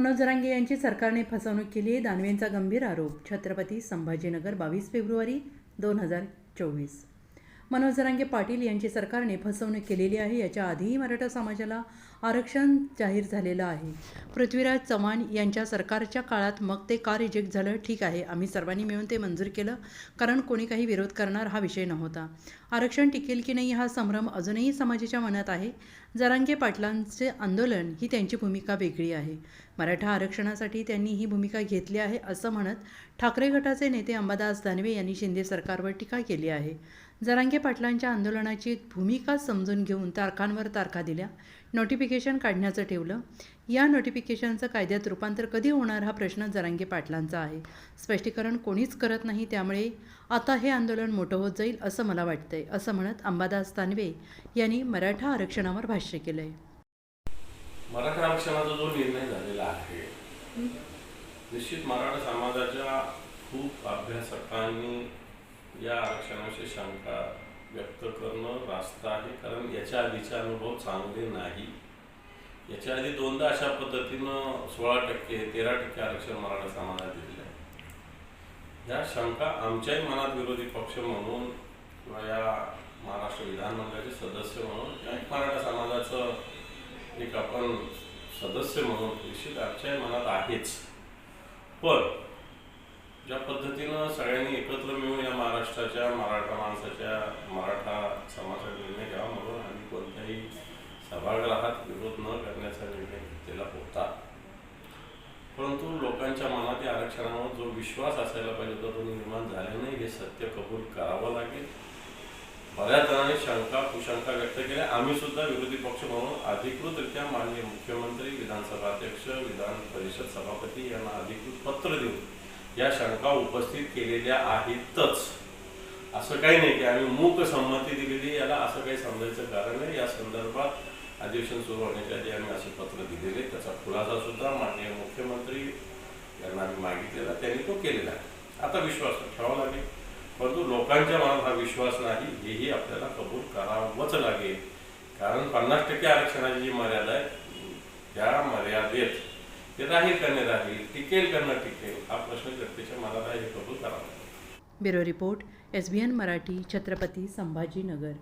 मनोज जरांगे यांची सरकारने फसवणूक केली आहे. दानवेंचा गंभीर आरोप छत्रपती संभाजीनगर बावीस फेब्रुवारी दोन हजार चोवीस. मनोज जरांगे पाटील यांची सरकारने फसवणूक केलेली आहे. याच्या आधीही मराठा समाजाला आरक्षण जाहीर झालेलं आहे. पृथ्वीराज चव्हाण यांच्या सरकारच्या काळात मग ते का रिजेक्ट झालं? ठीक आहे आम्ही सर्वांनी मिळून ते मंजूर केलं कारण कोणी काही विरोध करणार हा विषय नव्हता. आरक्षण टिकेल की नाही हा संभ्रम अजूनही समाजाच्या मनात आहे. जरांगे पाटलांचे आंदोलन ही त्यांची भूमिका वेगळी आहे. मराठा आरक्षणासाठी त्यांनी ही भूमिका घेतली आहे असं म्हणत ठाकरे गटाचे नेते अंबादास दानवे यांनी शिंदे सरकारवर टीका केली आहे. जरांगे पाटलांच्या आंदोलनाची भूमिका समजून घेऊन तारखांवर तारखा दिल्या नोटिफिकेशन काढण्याचं ठेवलं. या नोटिफिकेशनचं कायद्यात रूपांतर कधी होणार हा प्रश्न जरांगे पाटलांचा आहे. स्पष्टीकरण कोणीच करत नाही त्यामुळे आता हे आंदोलन मोठं होत जाईल असं मला वाटतंय असं म्हणत अंबादास दानवे यांनी मराठा आरक्षणावर भाष्य केलं आहे मराठा आरक्षणाचा जो निर्णय आहे निश्चित मराठा समाजाच्या खूप अभ्यासकांनी या आरक्षणाची शंका व्यक्त करणं रास्त आहे. कारण याच्या आधीचे अनुभव चांगले नाही. याच्या आधी दोनदा अशा पद्धतीनं सोळा टक्के तेरा टक्के आरक्षण मराठा समाजात दिलेलं आहे. या शंका आमच्याही मनात विरोधी पक्ष म्हणून किंवा या महाराष्ट्र विधानमंडळाचे सदस्य म्हणून मराठा समाजाचं एक आपण सदस्य म्हणून निश्चित आमच्या मनात आहेच. पण ज्या पद्धतीनं सगळ्यांनी एकत्र मिळून या महाराष्ट्राच्या मराठा माणसाच्या मराठा समाजाचा निर्णय घ्यावा म्हणून आम्ही कोणत्याही सभागृहात विरोध न करण्याचा निर्णय घेतलेला होता. परंतु लोकांच्या मनात या आरक्षणावर जो विश्वास असायला पाहिजे होता तो निर्माण झाला नाही हे सत्य कबूल करावं लागेल. बऱ्याच जणांनी शंका कुशंका व्यक्त केल्या. आम्ही सुद्धा विरोधी पक्ष म्हणून अधिकृतरित्या माननीय मुख्यमंत्री विधानसभा अध्यक्ष विधान परिषद सभापती यांना अधिकृत पत्र देऊन या शंका उपस्थित केलेल्या आहेतच. असं काही नाही की आम्ही मूक संमती दिलेली याला असं काही समजायचं कारण नाही. या संदर्भात अधिवेशन सुरू होण्याच्या आधी आम्ही असे पत्र दिलेले. त्याचा खुलासा सुद्धा माननीय मुख्यमंत्री यांना आम्ही मागितलेला. त्यांनी तो केलेला आहे. आता विश्वास ठेवावा लागेल. परंतु लोकांच्या मनात हा विश्वास नाही हेही आपल्याला कबूल करावंच लागेल. कारण पन्नास टक्के आरक्षणाची जी मर्यादा आहे त्या मर्यादेत ते राहील का नाही राहील टिकेल का न टिकेल हा प्रश्न जनतेच्या मनात आहे हे कबूल करावा लागेल. Bureau report S B N Marathi Chhatrapati Sambhajinagar.